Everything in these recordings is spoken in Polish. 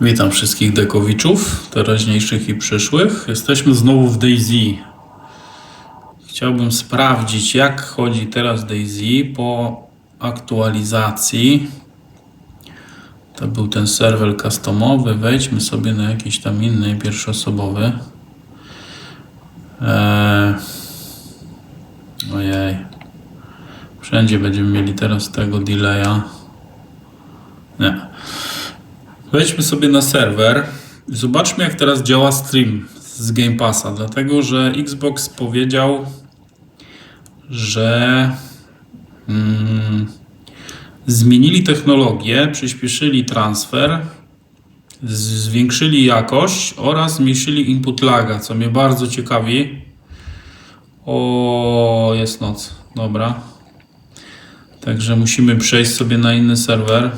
Witam wszystkich dekowiczów, teraźniejszych i przyszłych. Jesteśmy znowu w Daisy. Chciałbym sprawdzić, jak chodzi teraz Daisy po aktualizacji. To był ten serwer customowy. Wejdźmy sobie na jakiś tam inny, pierwszoosobowy. Eee... Ojej. Wszędzie będziemy mieli teraz tego delaya. Nie. Wejdźmy sobie na serwer i zobaczmy, jak teraz działa stream z Game Passa. Dlatego, że Xbox powiedział, że mm, zmienili technologię, przyspieszyli transfer, zwiększyli jakość oraz zmniejszyli input laga, co mnie bardzo ciekawi. O, jest noc. Dobra. Także musimy przejść sobie na inny serwer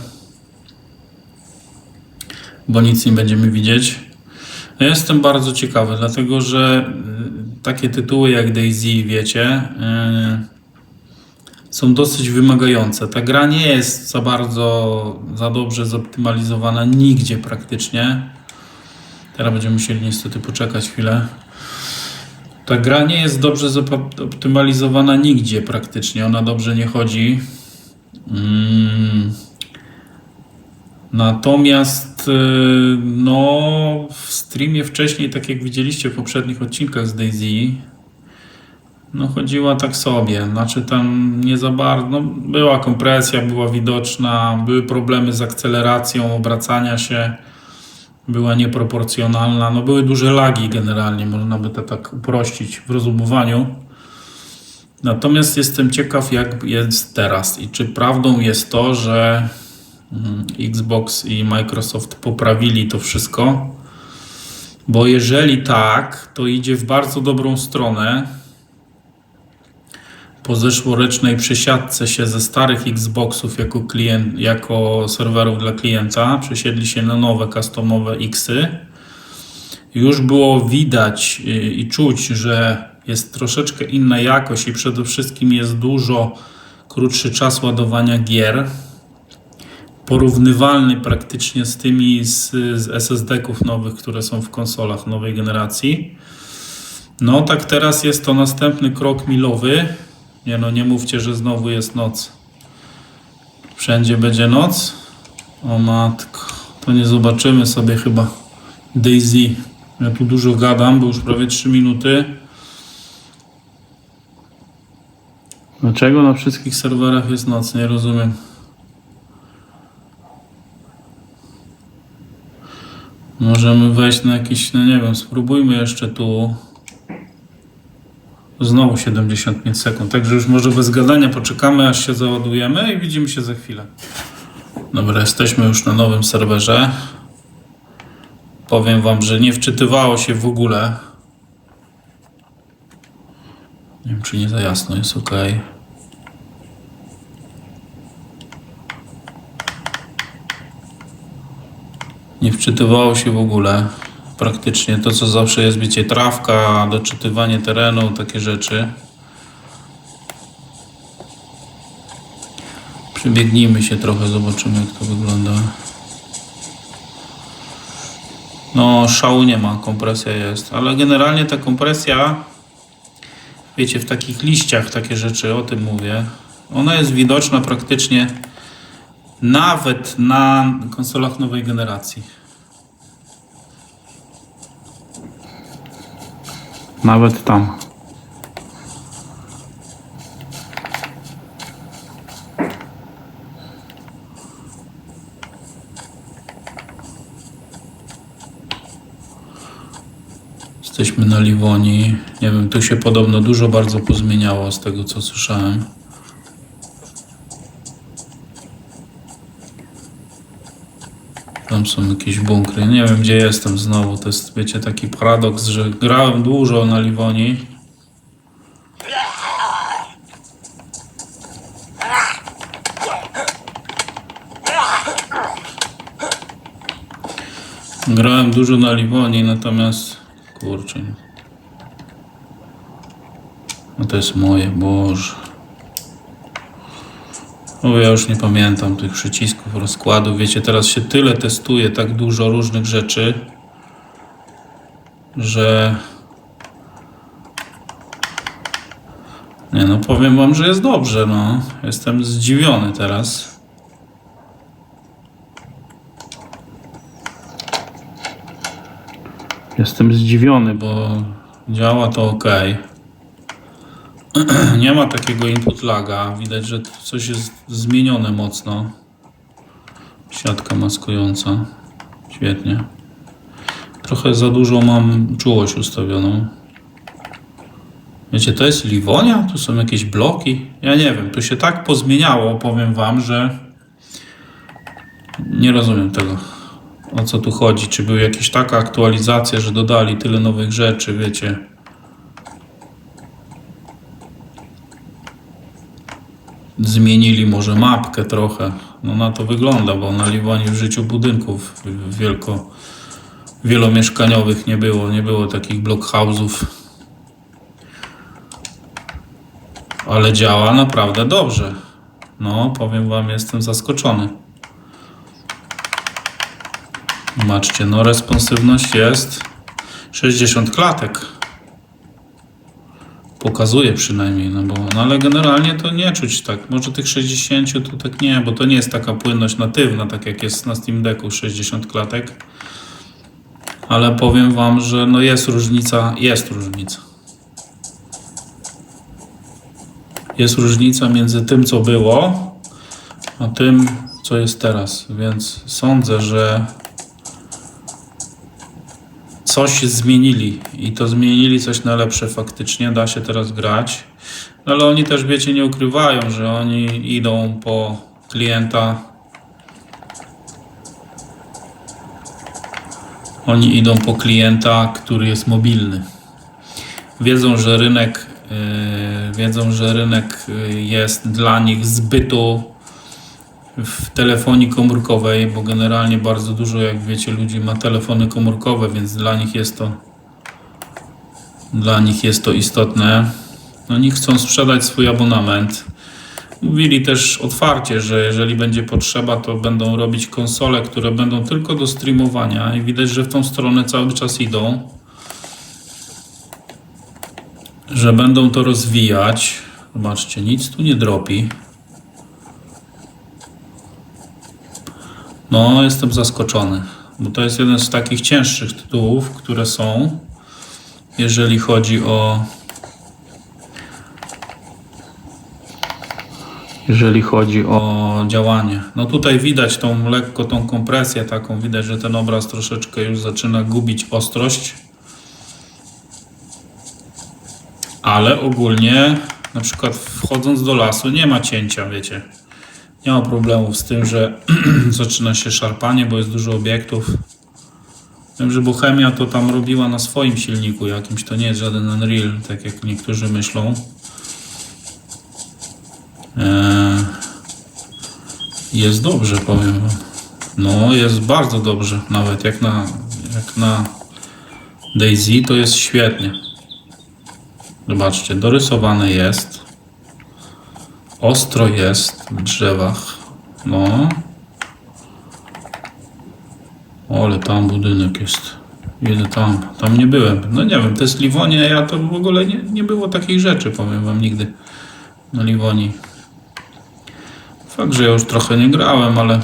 bo nic nie będziemy widzieć. Ja jestem bardzo ciekawy, dlatego że y, takie tytuły jak Daisy, wiecie, y, są dosyć wymagające. Ta gra nie jest za bardzo, za dobrze zoptymalizowana nigdzie praktycznie. Teraz będziemy musieli niestety poczekać chwilę. Ta gra nie jest dobrze zoptymalizowana nigdzie praktycznie. Ona dobrze nie chodzi. Mm. Y, no, w streamie wcześniej, tak jak widzieliście w poprzednich odcinkach z Daisy, no chodziła tak sobie. Znaczy tam nie za bardzo. No, była kompresja, była widoczna, były problemy z akceleracją obracania się, była nieproporcjonalna. No, były duże lagi generalnie, można by to tak uprościć w rozumowaniu. Natomiast jestem ciekaw, jak jest teraz i czy prawdą jest to, że Xbox i Microsoft poprawili to wszystko. Bo jeżeli tak, to idzie w bardzo dobrą stronę. Po zeszłorocznej przesiadce się ze starych Xboxów jako, klient, jako serwerów dla klienta, przesiedli się na nowe customowe Xy. Już było widać y, i czuć, że jest troszeczkę inna jakość i przede wszystkim jest dużo krótszy czas ładowania gier porównywalny praktycznie z tymi z, z SSD-ków nowych, które są w konsolach nowej generacji. No tak teraz jest to następny krok milowy. Nie no, nie mówcie, że znowu jest noc. Wszędzie będzie noc. O matko, to nie zobaczymy sobie chyba Daisy. Ja tu dużo gadam, bo już prawie 3 minuty. Dlaczego na wszystkich serwerach jest noc? Nie rozumiem. Możemy wejść na jakiś, no nie wiem, spróbujmy jeszcze tu. Znowu 75 sekund, także już może bez gadania poczekamy, aż się załadujemy i widzimy się za chwilę. Dobra, jesteśmy już na nowym serwerze. Powiem Wam, że nie wczytywało się w ogóle. Nie wiem, czy nie za jasno jest ok. Nie wczytywało się w ogóle. Praktycznie to, co zawsze jest, wiecie, trawka, doczytywanie terenu, takie rzeczy. Przybiegnijmy się trochę, zobaczymy, jak to wygląda. No, szału nie ma, kompresja jest, ale generalnie ta kompresja, wiecie, w takich liściach takie rzeczy, o tym mówię, ona jest widoczna praktycznie nawet na konsolach nowej generacji. Nawet tam. Jesteśmy na Liwonii. Nie wiem, tu się podobno dużo bardzo pozmieniało z tego co słyszałem. Są jakieś bunkry. Nie wiem, gdzie jestem znowu. To jest, wiecie, taki paradoks, że grałem dużo na Liwonii. Grałem dużo na Liwonii, natomiast... Kurczę. No to jest moje, Boże. O, ja już nie pamiętam tych przycisków. Rozkładów. Wiecie, teraz się tyle testuje, tak dużo różnych rzeczy, że. Nie no, powiem wam, że jest dobrze, no. Jestem zdziwiony teraz. Jestem zdziwiony, bo działa to ok. Nie ma takiego input laga. Widać, że coś jest zmienione mocno. Siatka maskująca. Świetnie. Trochę za dużo mam czułość ustawioną. Wiecie, to jest Liwonia? Tu są jakieś bloki? Ja nie wiem, tu się tak pozmieniało, powiem wam, że nie rozumiem tego. O co tu chodzi? Czy była jakaś taka aktualizacja, że dodali tyle nowych rzeczy, wiecie? Zmienili może mapkę trochę. No na to wygląda, bo na Liwonii w życiu budynków wielko, wielomieszkaniowych nie było. Nie było takich blockhouse'ów. Ale działa naprawdę dobrze. No, powiem wam, jestem zaskoczony. Zobaczcie, no responsywność jest 60 klatek. Pokazuje przynajmniej, no bo, no ale generalnie to nie czuć tak. Może tych 60 to tak nie, bo to nie jest taka płynność natywna, tak jak jest na Steam Decku 60 klatek. Ale powiem wam, że no jest różnica, jest różnica. Jest różnica między tym, co było, a tym, co jest teraz. Więc sądzę, że coś zmienili i to zmienili coś na lepsze faktycznie, da się teraz grać. No ale oni też, wiecie, nie ukrywają, że oni idą po klienta. Oni idą po klienta, który jest mobilny. Wiedzą, że rynek, yy, wiedzą, że rynek yy, jest dla nich zbytu w telefonii komórkowej, bo generalnie bardzo dużo, jak wiecie, ludzi ma telefony komórkowe, więc dla nich jest to dla nich jest to istotne. Oni chcą sprzedać swój abonament. Mówili też otwarcie, że jeżeli będzie potrzeba, to będą robić konsole, które będą tylko do streamowania i widać, że w tą stronę cały czas idą. Że będą to rozwijać. Zobaczcie, nic tu nie dropi. No, jestem zaskoczony, bo to jest jeden z takich cięższych tytułów, które są, jeżeli chodzi o. Jeżeli chodzi o działanie. No tutaj widać tą lekko tą kompresję taką, widać, że ten obraz troszeczkę już zaczyna gubić ostrość. Ale ogólnie, na przykład wchodząc do lasu, nie ma cięcia, wiecie. Nie ma problemów z tym, że zaczyna się szarpanie, bo jest dużo obiektów. Wiem, że Bohemia to tam robiła na swoim silniku jakimś, to nie jest żaden Unreal, tak jak niektórzy myślą. Eee, jest dobrze, powiem wam. No, jest bardzo dobrze, nawet jak na, jak na Daisy to jest świetnie. Zobaczcie, dorysowane jest. Ostro jest w drzewach. No. Ale tam budynek jest. Jedę tam. Tam nie byłem. No nie wiem, to jest Liwonia. Ja to w ogóle nie, nie było takich rzeczy, powiem wam nigdy. Na Liwonii. Fakt, że ja już trochę nie grałem, ale.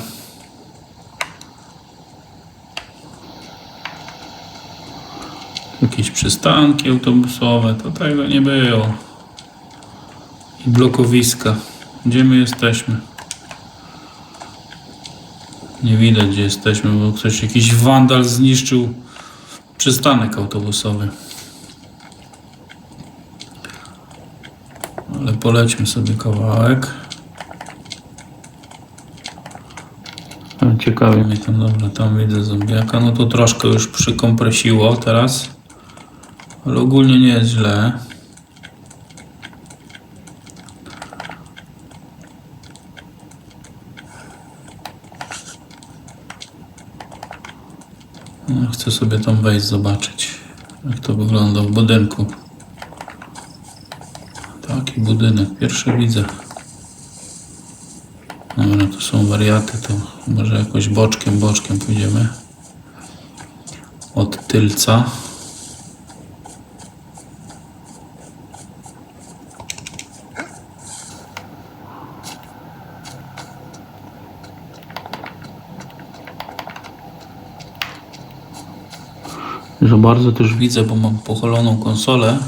Jakieś przystanki autobusowe, to tego nie było blokowiska. Gdzie my jesteśmy? Nie widać gdzie jesteśmy, bo ktoś jakiś wandal zniszczył przystanek autobusowy. Ale polećmy sobie kawałek. A, Ciekawie mnie tam, dobra, tam widzę zombiaka. No to troszkę już przykompresiło teraz. Ale ogólnie nie jest źle. No, Chcę sobie tam wejść, zobaczyć, jak to wygląda w budynku. Taki budynek, pierwszy widzę. Dobra, to są wariaty, to może jakoś boczkiem, boczkiem pójdziemy. Od tylca. Za bardzo też widzę, bo mam pocholoną konsolę.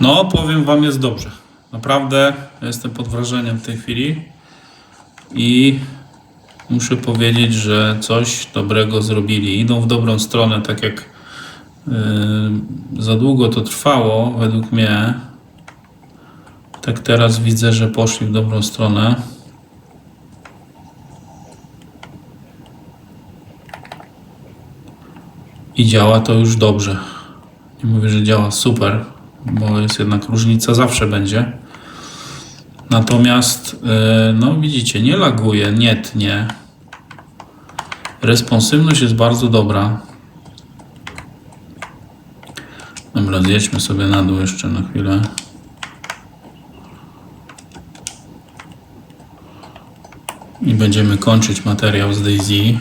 No, powiem Wam, jest dobrze. Naprawdę jestem pod wrażeniem w tej chwili i muszę powiedzieć, że coś dobrego zrobili. Idą w dobrą stronę, tak jak yy, za długo to trwało, według mnie. Tak teraz widzę, że poszli w dobrą stronę. I działa to już dobrze. Nie mówię, że działa super, bo jest jednak różnica, zawsze będzie. Natomiast, yy, no widzicie, nie laguje, nie tnie. Responsywność jest bardzo dobra. Dobra, zjedźmy sobie na dół jeszcze na chwilę. I będziemy kończyć materiał z Daisy.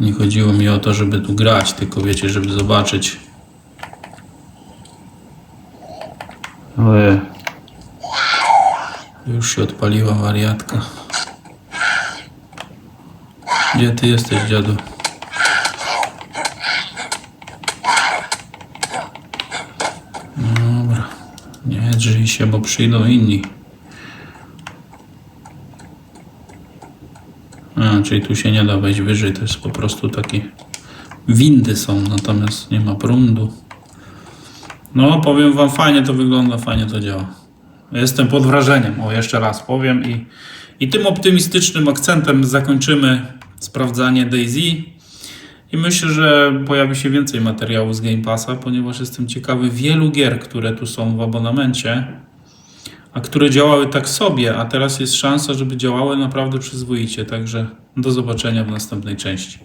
Nie chodziło mi o to, żeby tu grać, tylko wiecie, żeby zobaczyć. Ojej. Już się odpaliła wariatka. Gdzie ty jesteś, dziadu? Dobra. Nie drzyj się, bo przyjdą inni. Czyli tu się nie da wejść wyżej, to jest po prostu taki... Windy są, natomiast nie ma prądu. No, powiem wam, fajnie to wygląda, fajnie to działa. Jestem pod wrażeniem, o jeszcze raz powiem i, i tym optymistycznym akcentem zakończymy sprawdzanie Daisy. I myślę, że pojawi się więcej materiałów z Game Passa, ponieważ jestem ciekawy wielu gier, które tu są w abonamencie, a które działały tak sobie, a teraz jest szansa, żeby działały naprawdę przyzwoicie. Także do zobaczenia w następnej części.